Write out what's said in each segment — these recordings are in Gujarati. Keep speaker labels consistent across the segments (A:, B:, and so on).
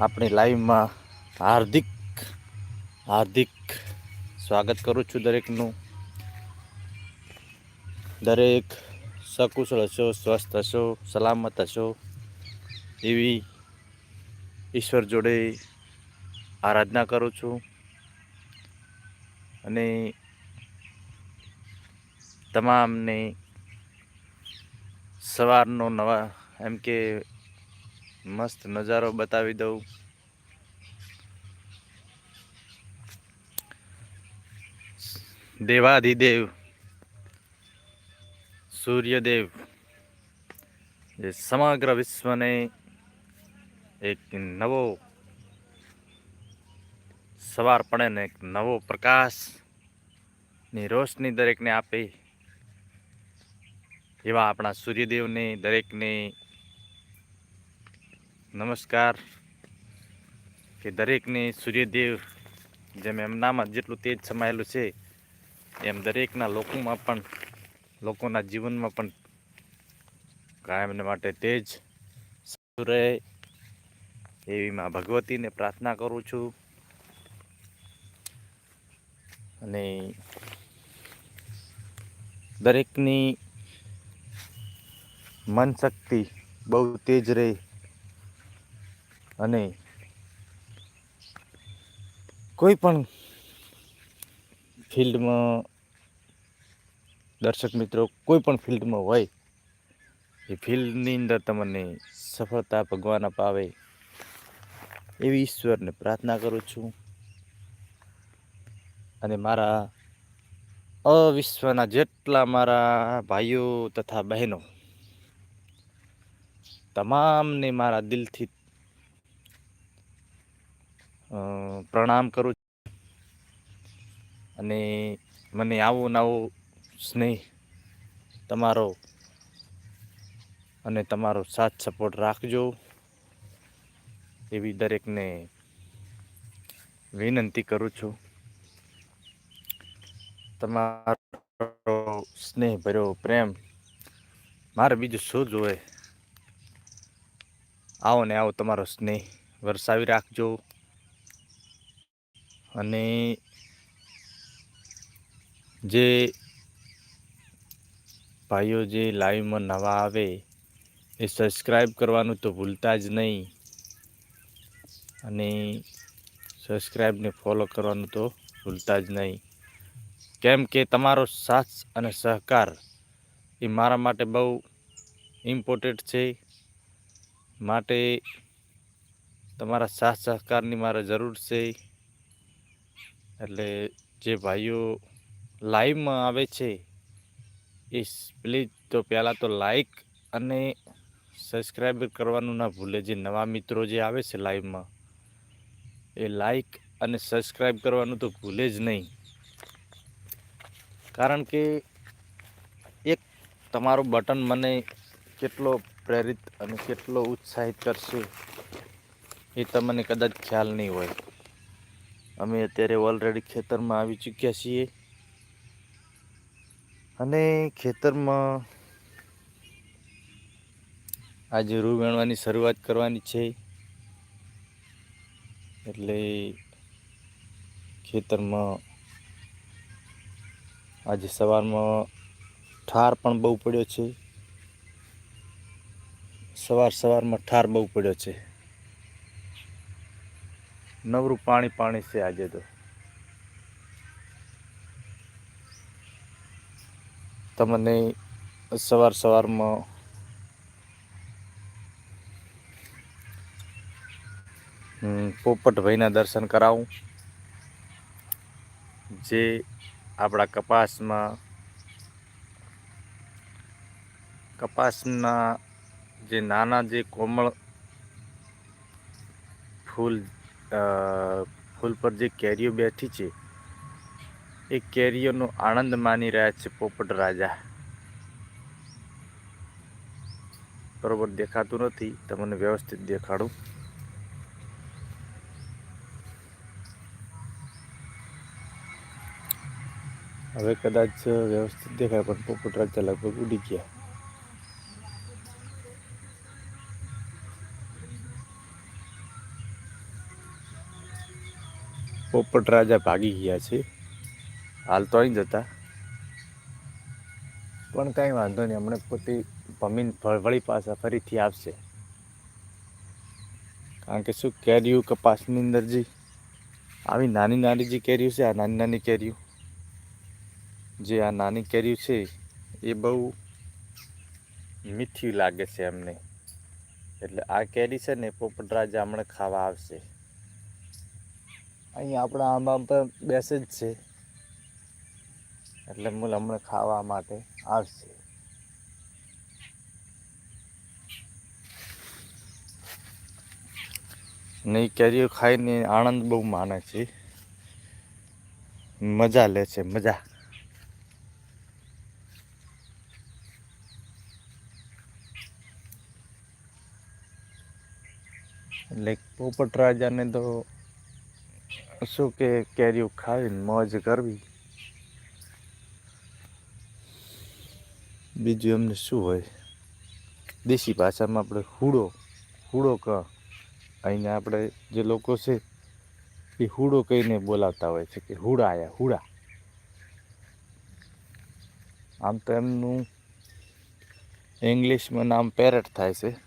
A: આપણી લાઈવમાં હાર્દિક હાર્દિક સ્વાગત કરું છું દરેકનું. દરેક સકુશળ હશો, સ્વસ્થ હશો, સલામત હશો, એવી ઈશ્વર જોડે આરાધના કરું છું. અને તમામને સવારનો નવા, એમ કે મસ્ત નજારો બતાવી દઉં. દેવાધિદેવ સૂર્યદેવ. જે સમગ્ર વિશ્વને એક નવો સવાર પડે ને એક નવો પ્રકાશની રોશની દરેકને આપે. એવા આપણા સૂર્યદેવને દરેકને નમસ્કાર. કે દરેકને સૂર્યદેવ જેમ એમનામાં જેટલું તેજ સમાયેલું છે, એમ દરેકના લોકોમાં પણ, લોકોના જીવનમાં પણ કાયમને માટે તેજ રહે એવી માં ભગવતીને પ્રાર્થના કરું છું. અને દરેકની મન શક્તિ બહુ તેજ રહે અને કોઈ પણ ફિલ્ડમાં દર્શક મિત્રો, કોઈ પણ ફિલ્ડમાં હોય, એ ફિલ્ડની અંદર તમને સફળતા ભગવાન અપાવે એવી ઈશ્વરને પ્રાર્થના કરું છું. અને મારા અવિશ્વના જેટલા મારા ભાઈઓ તથા બહેનો, તમામને મારા દિલથી પ્રણામ કરું છું. અને મને આવો નવો સ્નેહ તમારો અને તમારો સાથ સપોર્ટ રાખજો. એવી દરેકને વિનંતી કરું છું. તમારો સ્નેહ ભર્યો પ્રેમ મારે બીજું શું જોવે? આવો ને આવો તમારો સ્નેહ વરસાવી રાખજો. અને જે ભાઈઓ જે લાઈવમાં નવા આવે, એ સબસ્ક્રાઈબ કરવાનું તો ભૂલતા જ નહીં. અને સબસ્ક્રાઈબને ફોલો કરવાનું તો ભૂલતા જ નહીં. કેમ કે તમારો સાથ અને સહકાર એ મારા માટે બહુ ઇમ્પોર્ટન્ટ છે. માટે તમારા સાથ સહકારની મારે જરૂર છે. એટલે જે ભાઈઓ લાઈવમાં આવે છે, એ પ્લીઝ તો પહેલાં તો લાઈક અને સબસ્ક્રાઈબ કરવાનું ના ભૂલે. જે નવા મિત્રો જે આવે છે લાઈવમાં એ લાઈક અને સબસ્ક્રાઈબ કરવાનું તો ભૂલે જ નહીં. કારણ કે એક તમારું બટન મને કેટલો પ્રેરિત અને કેટલો ઉત્સાહિત કરશે, એ તમને કદાચ ખ્યાલ નહીં હોય. અમે અત્યારે ઓલરેડી ખેતરમાં આવી ચૂક્યા છીએ. અને ખેતરમાં આજે રૂ વેણવાની શરૂઆત કરવાની છે. એટલે ખેતરમાં આજે સવારમાં ઠાર પણ બહુ પડ્યો છે. સવાર સવારમાં ઠાર બહુ પડ્યો છે. નવરું પાણી પાણી છે આજે તો. તમને સવાર સવારમાં પોપટભાઈના દર્શન કરાવું. જે આપણા કપાસમાં કપાસના જે નાના જે કોમળ ફૂલ ફૂલ પર જે કેરીઓ બેઠી છે, એ કેરીઓનો આનંદ માની રહ્યા છે પોપટ રાજા. બરોબર દેખાતું નથી, તમને વ્યવસ્થિત દેખાડું. હવે કદાચ વ્યવસ્થિત દેખાય, પણ પોપટ રાજા લગભગ ઉડી ગયા. પોપટ રાજા ભાગી ગયા છે. હાલ તો અહીં જતા પણ કાંઈ વાંધો નહીં, હમણાં પોતે ભમીન વળી પાછા ફરીથી આવશે. કારણ કે શું કેરીયું કપાસની અંદર જે આવી નાની નાની જે કેરીઓ છે, આ નાની નાની કેરીઓ, જે આ નાની કેરીઓ છે, એ બહુ મીઠી લાગે છે એમને એટલે આ કેરી છે ને પોપટ રાજા હમણાં ખાવા આવશે. અહીંયા આપણા આંબા પર બેસે જ છે. એટલે મૂલ હમણાં ખાવા માટે આવશે. ને એ કેરીઓ ખાઈને આનંદ બહુ માને છે. મજા લે છે, મજા. એટલે પોપટ રાજાને તો શું કે કેરીઓ ખાવીને મોજ કરવી? બીજું એમને શું હોય? દેશી ભાષામાં આપણે હુડો હુડો ક અહીંયા આપણે જે લોકો છે, એ હુડો કહીને બોલાવતા હોય છે કે હુડા આયા હુડા. આમ તો એમનું ઇંગ્લિશમાં નામ પેરેટ થાય છે.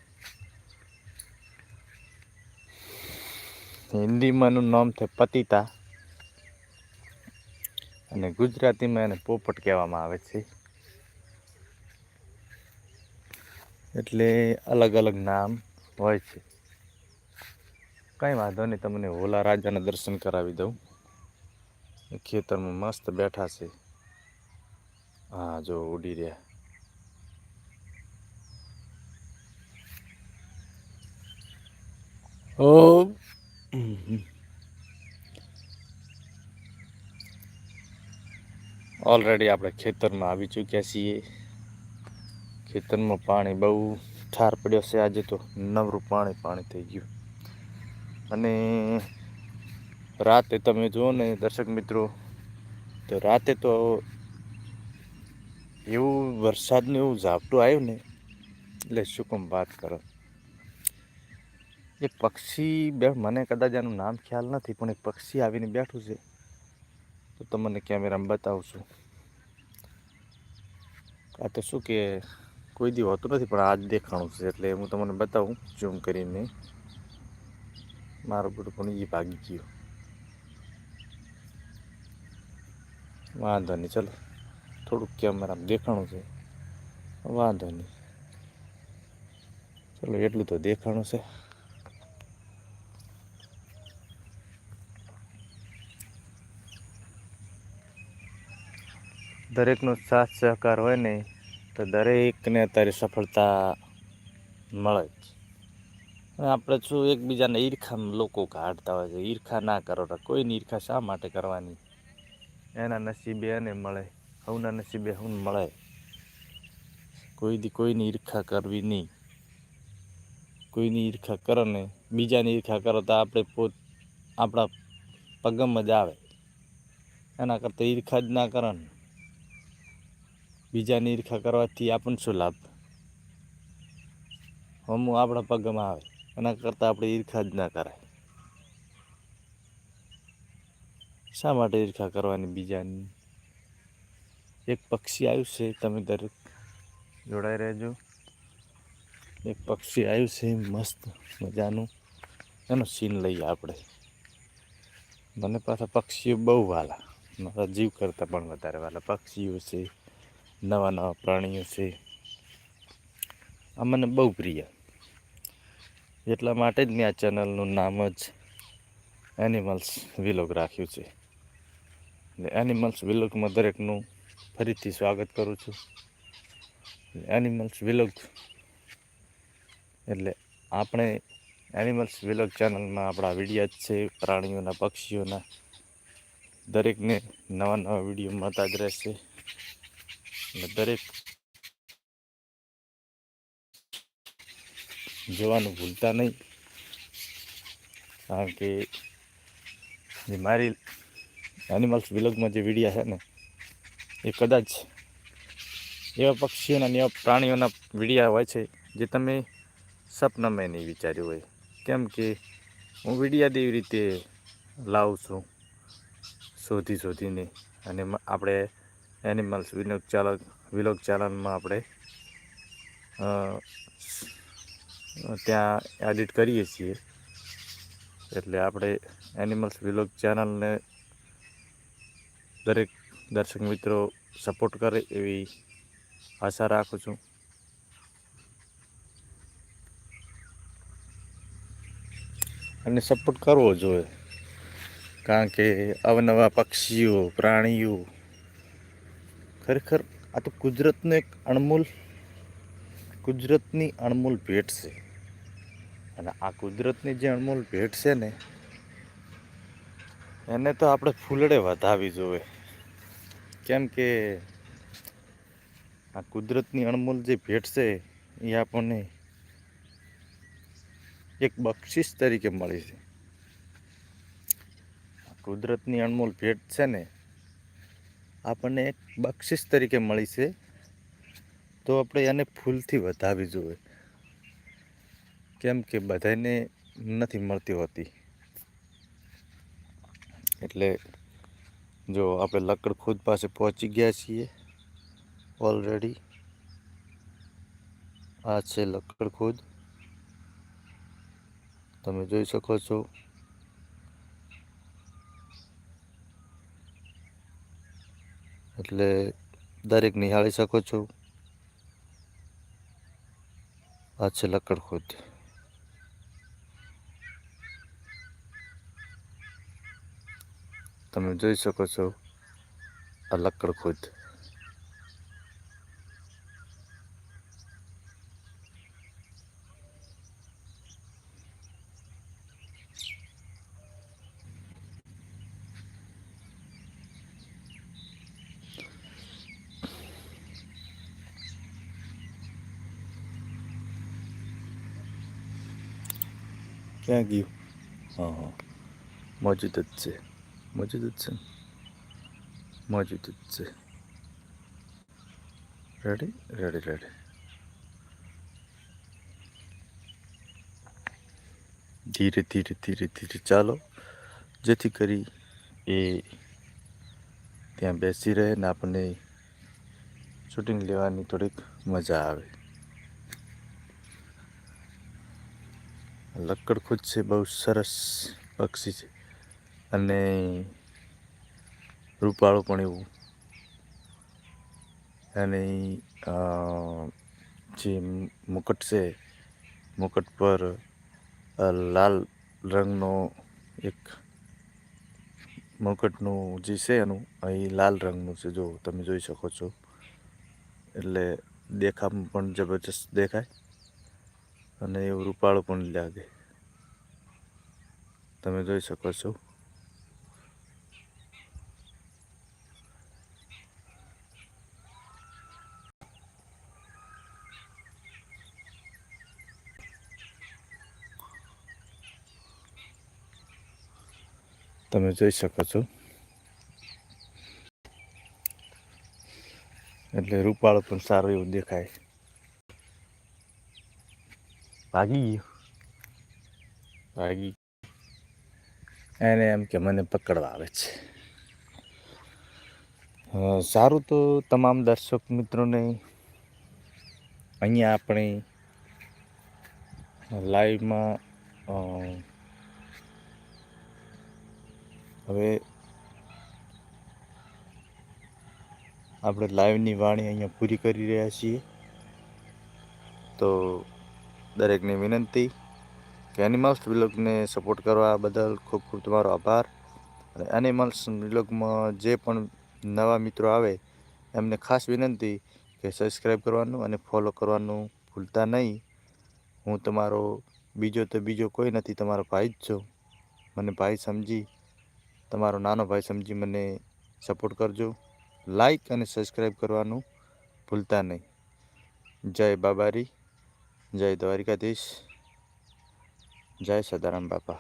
A: હિન્દીમાં એનું નામ છે પતિતા. અને ગુજરાતીમાં એને પોપટ કહેવામાં આવે છે. એટલે અલગ અલગ નામ હોય છે. કંઈ વાંધો નહીં, તમને હોલા રાજાના દર્શન કરાવી દઉં. ખેતરમાં મસ્ત બેઠા છે. હા, જો ઉડી રહ્યા. ઓ ઓલરેડી આપણે ખેતરમાં આવી ચૂક્યા છીએ. ખેતરમાં પાણી બહુ ઠાર પડ્યો છે. આજે તો નવરું પાણી પાણી થઈ ગયું. અને રાતે તમે જુઓ ને દર્શક મિત્રો, તો રાતે તો એવું વરસાદનું એવું ઝાપટું આવ્યું ને, એટલે શું કમ વાત કરો. એક પક્ષી બે, મને કદાચ આનું નામ ખ્યાલ નથી, પણ એક પક્ષી આવીને બેઠું છે. તો તમને કેમેરામાં બતાવું છું. આ તો શું કે કોઈ દી હોતું નથી, પણ આજ દેખાણું છે, એટલે હું તમને બતાવું ઝૂમ કરીને. મારું બધું પણ એ ભાગી ગયો. વાંધો નહીં, ચલો. થોડુંક કેમેરામાં દેખાણું છે. વાંધો નહીં. ચલો, એટલું તો દેખાણું છે. દરેકનો સાથ સહકાર હોય ને, તો દરેકને અત્યારે સફળતા મળે જ. આપણે શું એકબીજાને ઈર્ખા લોકો કાઢતા હોય છે, ઈર્ખા ના કરો કોઈની ઈર્ખા શા માટે કરવાની? એના નસીબે એને મળે, હવના નસીબે હું મળે. કોઈ દી કોઈની ઈર્ખા કરવી નહીં. કોઈની ઈર્ખા કરો ને, બીજાની ઈર્ખા કરો તો આપણે પોત, આપણા પગમ જ આવે. એના કરતાં ઈર્ખા જ ના કરો ને. બીજાની ઈર્ખા કરવાથી આપણને શું લાભ? હમું આપણા પગમાં આવે, એના કરતાં આપણે ઈર્ખા જ ના કરાય. શા માટે ઈર્ખા કરવાની બીજાની? એક પક્ષી આવ્યું છે તમે દરેક જોડાઈ રહેજો. એક પક્ષી આવ્યું છે મસ્ત મજાનું એનો સીન લઈએ આપણે. મને પાછા પક્ષીઓ બહુ વાલા. મારા જીવ કરતાં પણ વધારે વાલા પક્ષીઓ છે. નવા નવા પ્રાણીઓ છે. આ મને બહુ પ્રિય. એટલા માટે જ મેં આ ચેનલનું નામ જ એનિમલ્સ વિલોગ રાખ્યું છે. એનિમલ્સ વિલોગમાં દરેકનું ફરીથી સ્વાગત કરું છું. એનિમલ્સ વિલોગ એટલે આપણે એનિમલ્સ વિલોગ ચેનલમાં આપણા વિડીયા જ છે, પ્રાણીઓના પક્ષીઓના. દરેકને નવા નવા વીડિયો મળતા જ રહેશે. અને દરેક જોવાનું ભૂલતા નહીં. કારણ કે જે મારી એનિમલ્સ વિલોગમાં જે વિડીયા છે ને, એ કદાચ એવા પક્ષીઓના એવા પ્રાણીઓના વિડીયા હોય છે, જે તમે સપનામાં નહીં વિચાર્યું હોય. કેમ કે હું વિડીયા દેવી રીતે લાવું છું, શોધી શોધીને અને આપણે એનિમલ્સ વિનોદ ચાલક વિલોગ ચાલનમાં આપણે ત્યાં એડિટ કરીએ છીએ. એટલે આપણે એનિમલ્સ વિલોગ ચેનલને દરેક દર્શક મિત્રો સપોર્ટ કરે એવી આશા રાખું છું. અને સપોર્ટ કરવો જોઈએ. કારણ કે અવનવા પક્ષીઓ, પ્રાણીઓ ખરેખર આ તો કુદરતનો એક અણમોલ, કુદરતની અણમોલ ભેટ છે. અને આ કુદરતની જે અણમોલ ભેટ છે ને, એને તો આપણે ફૂલડે વધાવી જોઈએ કેમ કે આ કુદરતની અણમોલ જે ભેટ છે, એ આપણને એક બક્ષિસ તરીકે મળી છે. કુદરતની અણમોલ ભેટ છે ને આપણને એક બક્ષિસ તરીકે મળી છે. તો આપણે એને ફૂલથી વધાવી જોઈએ. કેમ કે બધાને નથી મળતી હોતી. એટલે જો આપણે લકડ ખુદ પાસે પહોંચી ગયા છીએ ઓલરેડી આ છે લક્કડ ખુદ. તમે જોઈ શકો છો એટલે દરેક નિહાળી શકો છો. આ છે લક્કડ ખુદ. તમે જોઈ શકો છો આ લક્કડ ખુદ. ક્યાં ગયું હા હા મોજૂદ જ છે મોજૂદ જ છે? મોજૂદ જ છે રેડી રેડી રેડી ધીરે ધીરે ધીરે ધીરે ચાલો જેથી કરી એ ત્યાં બેસી રહે ને આપણને શૂટિંગ લેવાની થોડીક મજા આવે લક્કડ ખુદ છે, બહુ સરસ પક્ષી છે. અને રૂપાળું પણ એવું. અને જે મુકટ છે, મુકટ પર લાલ રંગનો એક મુકટનું જે છે એનું અહીં લાલ રંગનું છે, જો તમે જોઈ શકો છો. એટલે દેખામાં પણ જબરજસ્ત દેખાય. અને એવું રૂપાળું પણ લાગે. તમે જોઈ શકો છો. તમે જોઈ શકો છો. એટલે રૂપાળું પણ સારું એવું દેખાય. ભાગી ગયો. ભાગી એને એમ કે મને પકડવા આવે છે. સારું તો તમામ દર્શક મિત્રોને અહીંયા આપણે લાઈવમાં હવે આપણે લાઈવની વાણી અહીંયા પૂરી કરી રહ્યા છીએ. તો દરેકને વિનંતી કે એનિમલ્સ બ્લોગને સપોર્ટ કરવા બદલ ખૂબ ખૂબ તમારો આભાર. અને એનિમલ્સ બ્લોગમાં જે પણ નવા મિત્રો આવે, એમને ખાસ વિનંતી કે સબસ્ક્રાઈબ કરવાનું અને ફોલો કરવાનું ભૂલતા નહીં. હું તમારો બીજો તો બીજો કોઈ નથી, તમારો ભાઈ જ છું. મને ભાઈ સમજી, તમારો નાનો ભાઈ સમજી મને સપોર્ટ કરજો. લાઈક અને સબસ્ક્રાઈબ કરવાનું ભૂલતા નહીં. જય બાબારી. જય દ્વારિકાધીશ જય સદારામ બાપા